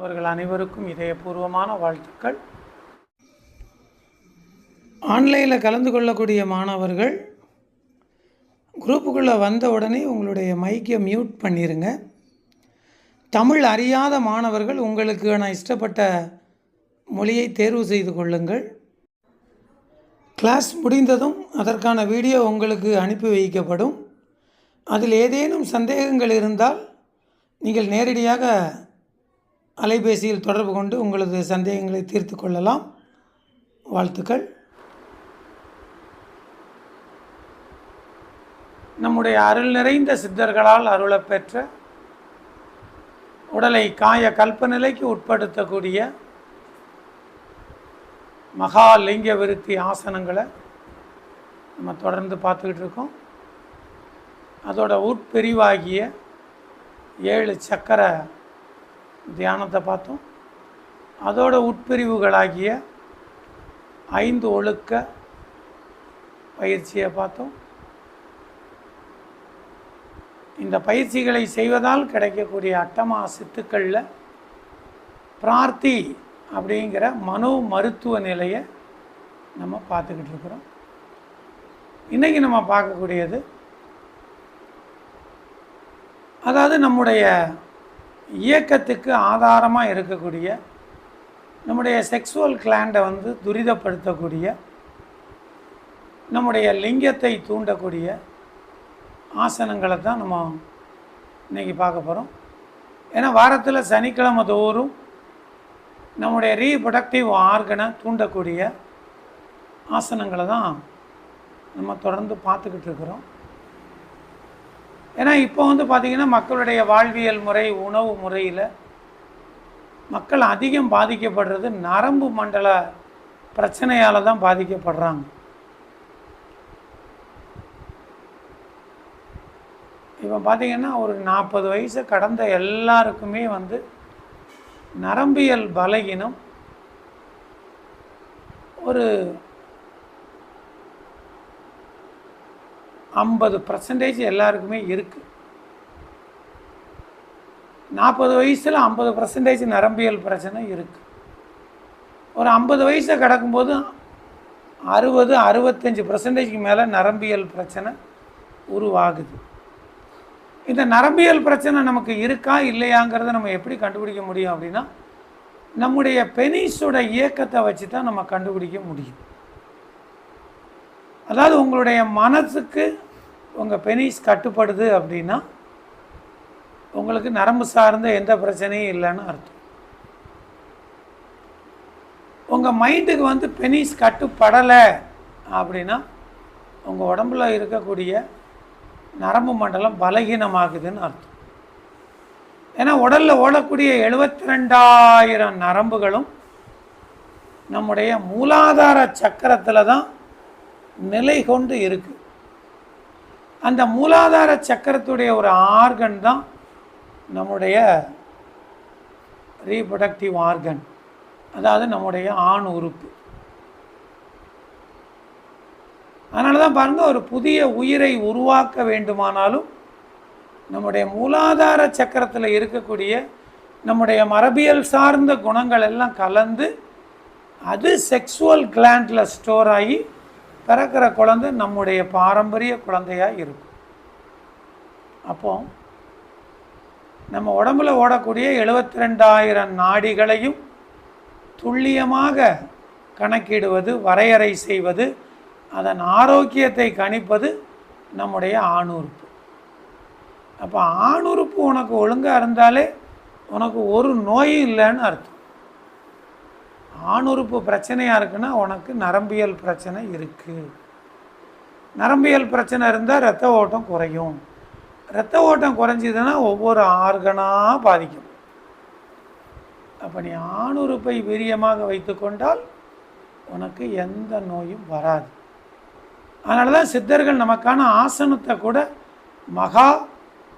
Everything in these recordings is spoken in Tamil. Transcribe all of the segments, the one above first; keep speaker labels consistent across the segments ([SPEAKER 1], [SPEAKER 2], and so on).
[SPEAKER 1] அவர்கள் அனைவருக்கும் இதயபூர்வமான வாழ்த்துக்கள். ஆன்லைனில் கலந்து கொள்ளக்கூடிய மாணவர்கள் குரூப்புக்குள்ளே வந்த உடனே உங்களுடைய மைக்கை மியூட் பண்ணிடுங்க தமிழ் அறியாத மாணவர்கள் உங்களுக்கு நான் இஷ்டப்பட்ட மொழியை தேர்வு செய்து கொள்ளுங்கள். கிளாஸ் முடிந்ததும் அதற்கான வீடியோ உங்களுக்கு அனுப்பி வைக்கப்படும். அதில் ஏதேனும் சந்தேகங்கள் இருந்தால் நீங்கள் நேரடியாக அலைபேசியில் தொடர்பு கொண்டு உங்களது சந்தேகங்களை தீர்த்து கொள்ளலாம். வாழ்த்துக்கள். நம்முடைய அருள் நிறைந்த சித்தர்களால் அருளப்பெற்ற உடலை காய கல்பநிலைக்கு உட்படுத்தக்கூடிய மகா லிங்க விருத்தி ஆசனங்களை நம்ம தொடர்ந்து பார்த்துக்கிட்டு இருக்கோம். அதோட உட்பிரிவாகிய ஏழு சக்கர தியானத்தை பார்த்தோம். அதோட உட்பிரிவுகளாகிய ஐந்து ஒழுக்க பயிற்சியை பார்த்தோம். இந்த பயிற்சிகளை செய்வதால் கிடைக்கக்கூடிய அட்டமா சித்துக்களில் பிரார்த்தி அப்படிங்கிற மனோ மருத்துவ நிலையை நம்ம பார்த்துக்கிட்டு இருக்கிறோம். இன்றைக்கி நம்ம பார்க்கக்கூடியது அதாவது நம்முடைய இயக்கத்துக்கு ஆதாரமாக இருக்கக்கூடிய நம்முடைய செக்ஸுவல் கிளாண்டை வந்து துரிதப்படுத்தக்கூடிய நம்முடைய லிங்கத்தை தூண்டக்கூடிய ஆசனங்களை தான் நம்ம இன்றைக்கி பார்க்க போகிறோம் ஏன்னா வாரத்தில் சனிக்கிழமை தோறும் நம்முடைய ரீப்ரொடக்டிவ் ஆர்கனை தூண்டக்கூடிய ஆசனங்களை தான் நம்ம தொடர்ந்து பார்த்துக்கிட்டு இருக்கிறோம். ஏன்னா இப்போ வந்து பார்த்திங்கன்னா மக்களுடைய வாழ்வியல் முறை உணவு முறையில் மக்கள் அதிகம் பாதிக்கப்படுறது நரம்பு மண்டல பிரச்சனையால் தான் பாதிக்கப்படுறாங்க. இப்போ பார்த்திங்கன்னா ஒரு நாற்பது வயசு கடந்த எல்லாருக்குமே வந்து நரம்பியல் பலகீனம் ஒரு ஐம்பது பர்சன்டேஜ் எல்லாருக்குமே இருக்குது நாற்பது வயசில் ஐம்பது பர்சன்டேஜ் நரம்பியல் பிரச்சனை இருக்குது ஒரு ஐம்பது வயசை கடக்கும்போது அறுபது அறுபத்தஞ்சி பர்சன்டேஜ்க்கு மேலே நரம்பியல் பிரச்சனை உருவாகுது. இந்த நரம்பியல் பிரச்சனை நமக்கு இருக்கா இல்லையாங்கிறத நம்ம எப்படி கண்டுபிடிக்க முடியும் அப்படின்னா நம்முடைய பெனிஸோட இயக்கத்தை வச்சு தான் நம்ம கண்டுபிடிக்க முடியும். அதாவது உங்களுடைய மனசுக்கு உங்கள் பெனிஸ் கட்டுப்படுது அப்படின்னா உங்களுக்கு நரம்பு சார்ந்த எந்த பிரச்சனையும் இல்லைன்னு அர்த்தம். உங்கள் மைண்டுக்கு வந்து பெனிஸ் கட்டுப்படலை அப்படின்னா உங்கள் உடம்புல இருக்கக்கூடிய நரம்பு மண்டலம் பலகீனமாகுதுன்னு அர்த்தம். ஏன்னா உடலில் ஓடக்கூடிய எழுபத்தி ரெண்டாயிரம் நரம்புகளும் நம்முடைய மூலாதார சக்கரத்தில் தான் நிலை கொண்டு இருக்கு. அந்த மூலாதார சக்கரத்துடைய ஒரு ஆர்கன் தான் நம்முடைய ரீப்ரொடக்டிவ் ஆர்கன். அதாவது நம்முடைய ஆண் உறுப்பு. அதனால தான் பாருங்கள் ஒரு புதிய உயிரை உருவாக்க வேண்டுமானாலும் நம்முடைய மூலாதார சக்கரத்தில் இருக்கக்கூடிய நம்முடைய மரபியல் சார்ந்த குணங்கள் எல்லாம் கலந்து அது செக்ஸுவல் கிளாண்டில் ஸ்டோர் ஆகி பிறக்கிற குழந்தை நம்முடைய பாரம்பரிய குழந்தையாக இருக்கும். அப்போ நம்ம உடம்புல ஓடக்கூடிய எழுபத்தி ரெண்டாயிரம் நாடிகளையும் துல்லியமாக கணக்கிடுவது வரையறை செய்வது அதன் ஆரோக்கியத்தை கணிப்பது நம்முடைய ஆணுறுப்பு. அப்போ ஆணுறுப்பு உனக்கு ஒழுங்காக இருந்தாலே உனக்கு ஒரு நோயும் இல்லைன்னு அர்த்தம். ஆணுறுப்பு பிரச்சனையாக இருக்குன்னா உனக்கு நரம்பியல் பிரச்சனை இருக்குது நரம்பியல் பிரச்சனை இருந்தால் ரத்த ஓட்டம் குறையும். ரத்த ஓட்டம் குறைஞ்சிதுன்னா ஒவ்வொரு ஆர்கனாக பாதிக்கும். அப்போ நீ ஆணுறுப்பை வீரியமாக வைத்துக்கொண்டால் உனக்கு எந்த நோயும் வராது. அதனால தான் சித்தர்கள் நமக்கான ஆசனத்தை கூட மகா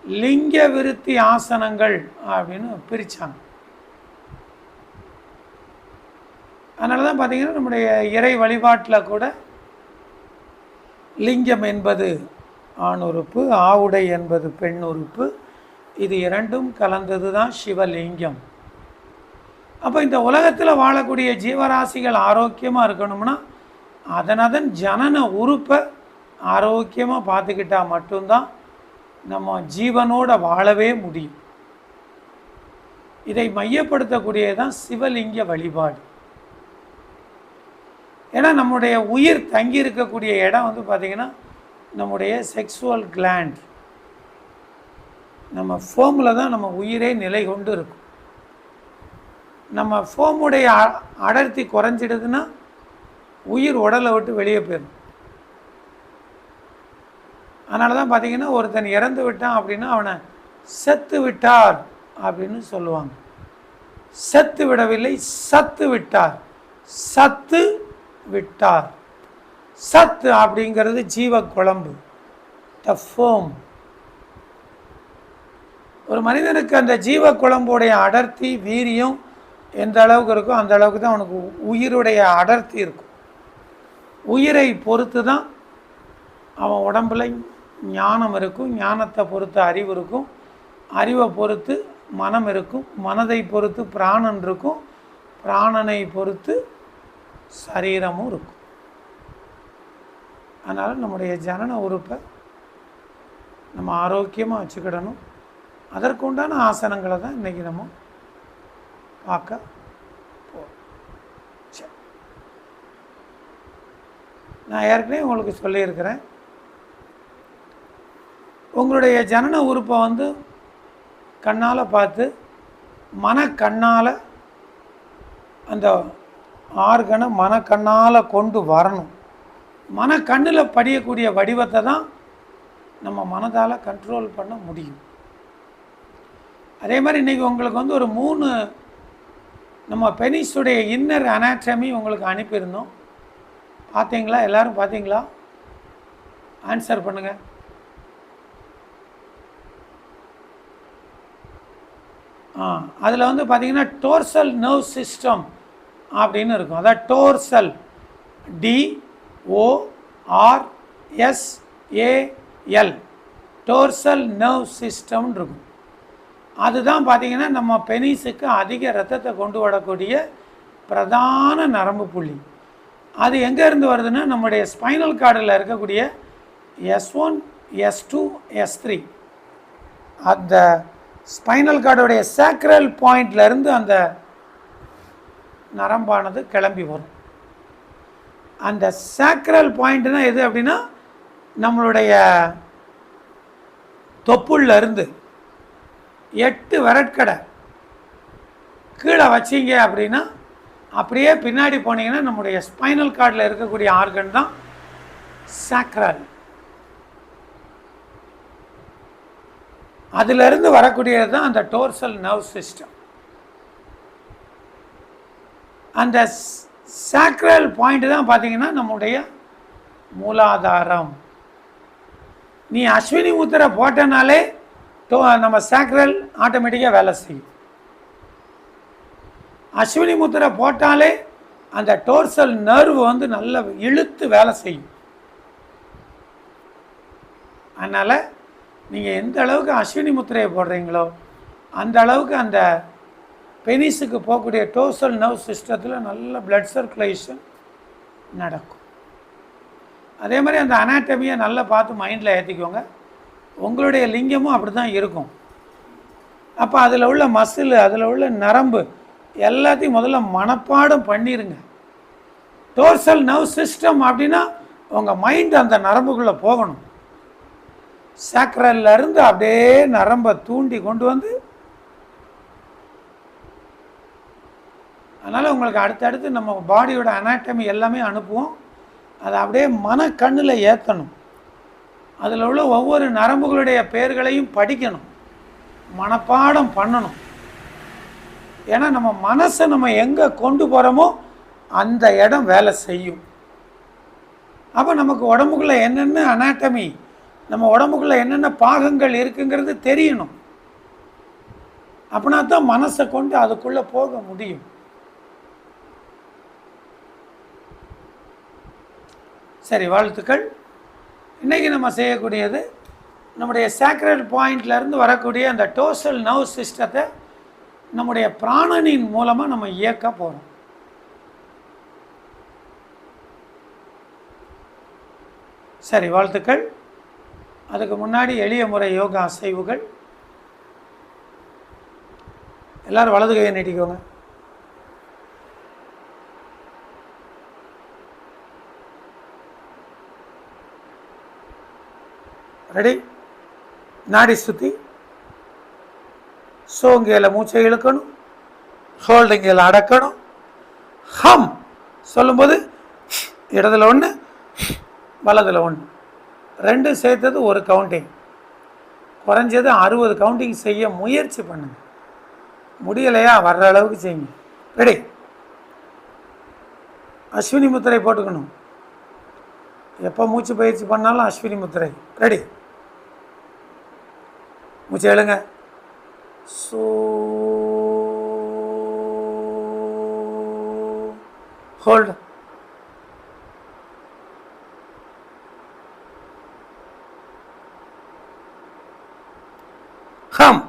[SPEAKER 1] லிங்க விருத்தி ஆசனங்கள் அப்படின்னு பிரித்தாங்க அதனால தான் பார்த்தீங்கன்னா நம்முடைய இறை வழிபாட்டில் கூட லிங்கம் என்பது ஆண் உறுப்பு ஆவுடை என்பது பெண் உறுப்பு. இது இரண்டும் கலந்தது தான் சிவலிங்கம். அப்போ இந்த உலகத்தில் வாழக்கூடிய ஜீவராசிகள் ஆரோக்கியமாக இருக்கணும்னா அதன் அதன் ஜனன உறுப்பை ஆரோக்கியமாக பார்த்துக்கிட்டா மட்டும்தான் நம்ம ஜீவனோட வாழவே முடியும். இதை மையப்படுத்தக்கூடியதான் சிவலிங்க வழிபாடு. ஏன்னா நம்முடைய உயிர் தங்கி இருக்கக்கூடிய இடம் வந்து பார்த்திங்கன்னா நம்முடைய செக்ஸுவல் கிளாண்ட் நம்ம ஃபோமில் தான் நம்ம உயிரே நிலை கொண்டு இருக்கும். நம்ம ஃபோமுடைய அ- அடர்த்தி குறைஞ்சிடுதுன்னா உயிர் உடலை விட்டு வெளியே போயிடும். அதனால தான் பார்த்தீங்கன்னா ஒருத்தன் இறந்து விட்டான் அப்படின்னா அவனை செத்து விட்டார் அப்படின்னு சொல்லுவாங்க. செத்து விடவில்லை சத்து விட்டார். சத்து விட்டார். சத்து அப்படிங்கிறது ஜீவ குழம்பு த ஃபோம் ஒரு மனிதனுக்கு அந்த ஜீவ குழம்புடைய அடர்த்தி வீரியம் எந்த அளவுக்கு இருக்கோ அந்த அளவுக்கு தான் அவனுக்கு உயிருடைய அடர்த்தி இருக்கும். உயிரை பொறுத்து தான் அவன் உடம்புல ஞானம் இருக்கும் ஞானத்தை பொறுத்து அறிவு இருக்கும் அறிவை பொறுத்து மனம் இருக்கும் மனதை பொறுத்து பிராணன் இருக்கும் பிராணனை பொறுத்து சரீரமும் இருக்கும். அதனால் நம்முடைய ஜனன உறுப்பை நம்ம ஆரோக்கியமாக வச்சுக்கிடணும். அதற்குண்டான ஆசனங்களை தான் இன்றைக்கி நம்ம பார்க்க போகிறோம் சரி நான் ஏற்கனவே உங்களுக்கு சொல்லியிருக்கிறேன். உங்களுடைய ஜனன உறுப்பை வந்து கண்ணால் பார்த்து மனக்கண்ணால் அந்த ஆர்கனை மனக்கண்ணால் கொண்டு வரணும். மனக்கண்ணில் படியக்கூடிய வடிவத்தை தான் நம்ம மனதால் கண்ட்ரோல் பண்ண முடியும். அதே மாதிரி இன்றைக்கி உங்களுக்கு வந்து ஒரு மூணு நம்ம பெனிஸுடைய இன்னர் அனாட்டமி உங்களுக்கு அனுப்பியிருந்தோம். பார்த்தீங்களா எல்லோரும் பார்த்தீங்களா ஆன்சர் பண்ணுங்கள் ஆ அதில் வந்து பார்த்தீங்கன்னா டோர்சல் நர்வ் சிஸ்டம் அப்படின்னு இருக்கும். அதாவது dorsal. D O R S A L dorsal nerve சிஸ்டம்னு இருக்கும். அதுதான் பார்த்தீங்கன்னா நம்ம பெனிஸுக்கு அதிக ரத்தத்தை கொண்டு வரக்கூடிய பிரதான நரம்பு புள்ளி. அது எங்கேருந்து வருதுன்னா நம்முடைய ஸ்பைனல் கார்டில் இருக்கக்கூடிய S one S two S three. அந்த ஸ்பைனல் கார்டுடைய சேக்ரல் பாயிண்ட்லேருந்து அந்த நரம்பானது கிளம்பி வரும். அந்த சேக்ரல் பாயிண்ட்னா எது அப்படின்னா நம்மளுடைய தொப்புள்ள இருந்து எட்டு விரட்கடை கீழே வச்சீங்க அப்படின்னா அப்படியே பின்னாடி போனீங்கன்னா நம்முடைய ஸ்பைனல் கார்டில் இருக்கக்கூடிய ஆர்கன் தான் சாக்ரல் அதிலிருந்து வரக்கூடியது தான் அந்த டோர்சல் நர்வ் சிஸ்டம் அந்த சாக்ரல் பாயிண்ட் தான் பார்த்தீங்கன்னா நம்முடைய மூலாதாரம். நீ அஸ்வினி முத்திரை போட்டனாலே டோ நம்ம சாக்ரல் ஆட்டோமேட்டிக்காக வேலை செய்யும். அஸ்வினி முத்திரை போட்டாலே அந்த டோர்சல் நர்வு வந்து நல்லா இழுத்து வேலை செய்யும். அதனால் நீங்கள் எந்த அளவுக்கு அஸ்வினி முத்திரையை போடுறீங்களோ அந்த அளவுக்கு அந்த பெனிஸுக்கு போகக்கூடிய டோசல் நர்வ் சிஸ்டத்தில் நல்ல பிளட் சர்க்குலேஷன் நடக்கும். அதே மாதிரி அந்த அனாட்டமியை நல்லா பார்த்து மைண்டில் ஏற்றிக்கோங்க உங்களுடைய லிங்கமும் அப்படி தான் இருக்கும். அப்போ அதில் உள்ள மசில் அதில் உள்ள நரம்பு எல்லாத்தையும் முதல்ல மனப்பாடம் பண்ணிடுங்க டோர்சல் நர்வ் சிஸ்டம் அப்படின்னா உங்கள் மைண்ட் அந்த நரம்புக்குள்ளே போகணும். சாக்ரல்ல இருந்து அப்படியே நரம்பை தூண்டி கொண்டு வந்து அதனால் உங்களுக்கு அடுத்தடுத்து நம்ம பாடியோட அனாட்டமி எல்லாமே அனுப்புவோம். அதை அப்படியே மனக்கண்ணில் ஏற்றணும் அதில் உள்ள ஒவ்வொரு நரம்புகளுடைய பெயர்களையும் படிக்கணும். மனப்பாடம் பண்ணணும். ஏன்னா நம்ம மனசை நம்ம எங்கே கொண்டு போகிறோமோ அந்த இடம் வேலை செய்யும். அப்போ நமக்கு உடம்புக்குள்ளே என்னென்ன அனாட்டமி நம்ம உடம்புக்குள்ளே என்னென்ன பாகங்கள் இருக்குங்கிறது தெரியணும். அப்படின்னா தான் மனசை கொண்டு அதுக்குள்ளே போக முடியும். சரி வாழ்த்துக்கள். இன்றைக்கி நம்ம செய்யக்கூடியது நம்முடைய சேக்ரட் பாயிண்ட்லேருந்து வரக்கூடிய அந்த டோசல் நர்வ் சிஸ்டத்தை நம்முடைய பிராணனின் மூலமாக நம்ம இயக்க போகிறோம் சரி வாழ்த்துக்கள். அதுக்கு முன்னாடி எளிய முறை யோகா அசைவுகள். எல்லோரும் வலது கையை நீட்டிக்கோங்க. ரெடி நாடி சுற்றி சோங்கையில் மூச்சை இழுக்கணும் ஹோல்டிங்கில் அடக்கணும் ஹம் சொல்லும்போது இடத்துல ஒன்று வலதில் ஒன்று ரெண்டும் சேர்த்தது ஒரு கவுண்டிங் குறைஞ்சது அறுபது கவுண்டிங் செய்ய முயற்சி பண்ணுங்க முடியலையா வர்ற அளவுக்கு செய்யுங்க ரெடி அஸ்வினி முத்திரை போட்டுக்கணும் எப்போ மூச்சு பயிற்சி பண்ணாலும் அஸ்வினி முத்திரை ரெடி மூச்சு எழுங்க. சோ ஹோல்டு ஹம்.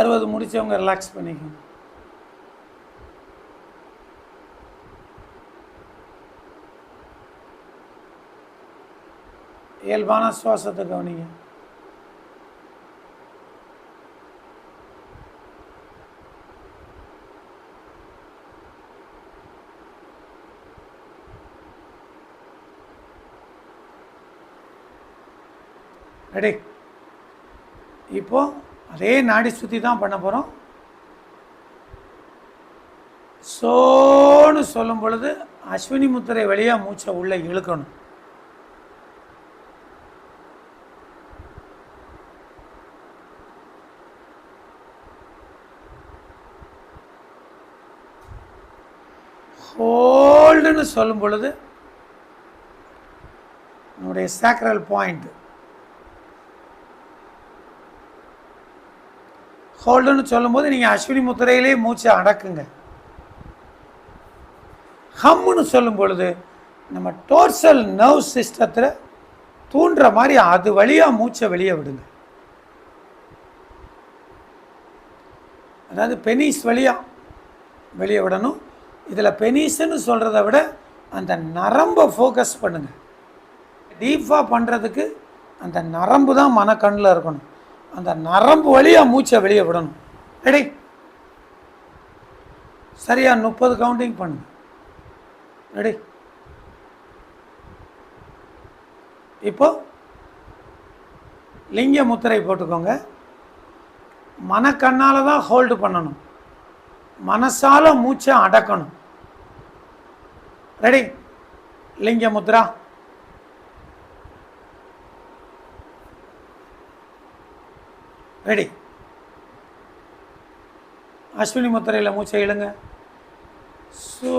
[SPEAKER 1] அறுபது முடித்தவங்க ரிலாக்ஸ் பண்ணிக்கோங்க இயல்பான சுவாசத்தை கவனிங்க. ரெடி. இப்போ அதே நாடி சுத்தி தான் பண்ண போகிறோம் சோன்னு சொல்லும் பொழுது அஸ்வினி முத்திரை வழியாக மூச்சை உள்ளே இழுக்கணும். ஹோல்டுன்னு சொல்லும் பொழுது நம்முடைய சேக்ரல் பாயிண்ட் ஹோல்டுன்னு சொல்லும்போது நீங்கள் அஸ்வினி முத்திரையிலே மூச்சை அடக்குங்க. ஹம்முன்னு சொல்லும் பொழுது நம்ம டோர்சல் நர்வ் சிஸ்டத்தில் தூண்டுற மாதிரி அது வழியாக மூச்சை வெளியே விடுங்க. அதாவது பெனிஸ் வழியாக வெளியே விடணும். இதில் பெனிஸ்ன்னு சொல்கிறத விட அந்த நரம்பை ஃபோக்கஸ் பண்ணுங்கள் டீப்பாக பண்ணுறதுக்கு அந்த நரம்பு தான் மனக்கண்ணில் இருக்கணும். அந்த நரம்பு வழியாக மூச்சை வெளியே விடணும். ரெடி சரியா முப்பது கவுண்டிங் பண்ணுங்க. ரெடி இப்போ லிங்க முத்திரை போட்டுக்கோங்க. மனக்கண்ணால் தான் ஹோல்டு பண்ணணும். மனசால மூச்சை அடக்கணும். ரெடி லிங்க முத்ரா ரெடி அஸ்வினி முத்திரையில் மூச்சை இழுங்க. So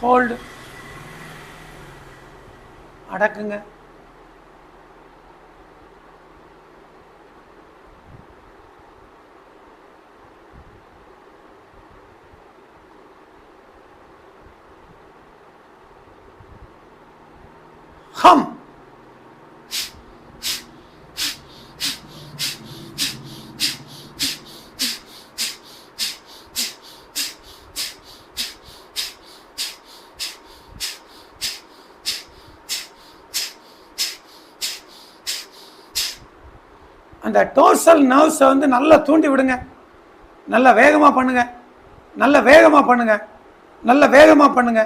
[SPEAKER 1] hold அடக்குங்க. ஹம். அந்த டோர்சல் நர்வ்ஸை வந்து நல்லா தூண்டி விடுங்க. நல்லா வேகமாக பண்ணுங்க. நல்ல வேகமாக பண்ணுங்க. நல்ல வேகமாக பண்ணுங்க.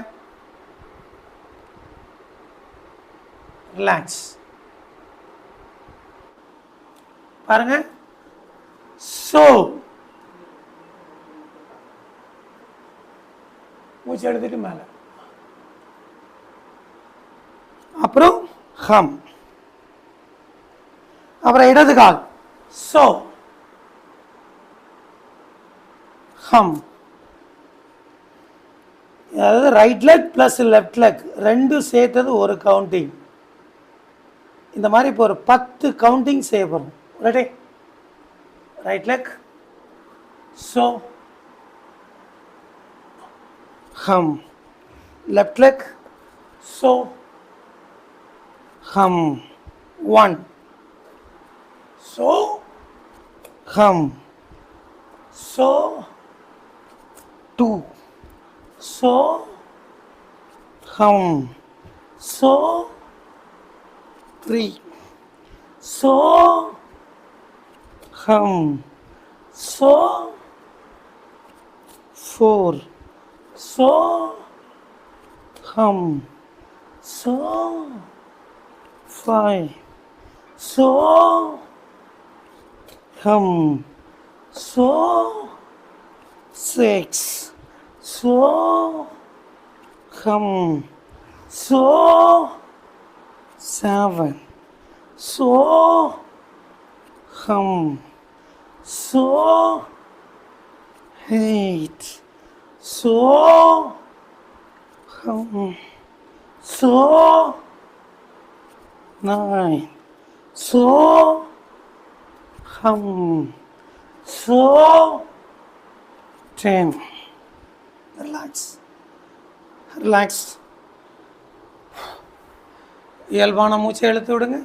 [SPEAKER 1] ரிலாக்ஸ். பாருங்க. சோ மூச்சு எடுத்துட்டு மேலே. அப்புறம் ஹம். அப்புறம் இடது கால். சோ ஹம். அதாவது right leg plus left leg ரெண்டும் சேர்த்தது ஒரு கவுண்டிங் இந்த மாதிரி இப்போ ஒரு பத்து கவுண்டிங் செய்ய போகிறோம் ரெடி ரைட் லெக் ஸோ ஹம் லெஃப்ட் லெக் ஸோ ஹம் ஒன் ஸோ ஹம் ஸோ டூ ஸோ ஹம் so three. So, hum. So, four. So, hum. So, five. So, hum. So, six. So, hum. So, seven. So hum. So eight. So hum. So nine. So hum. So ten. Relax. Relax. இயல்பான மூச்சை இழுத்து விடுங்க.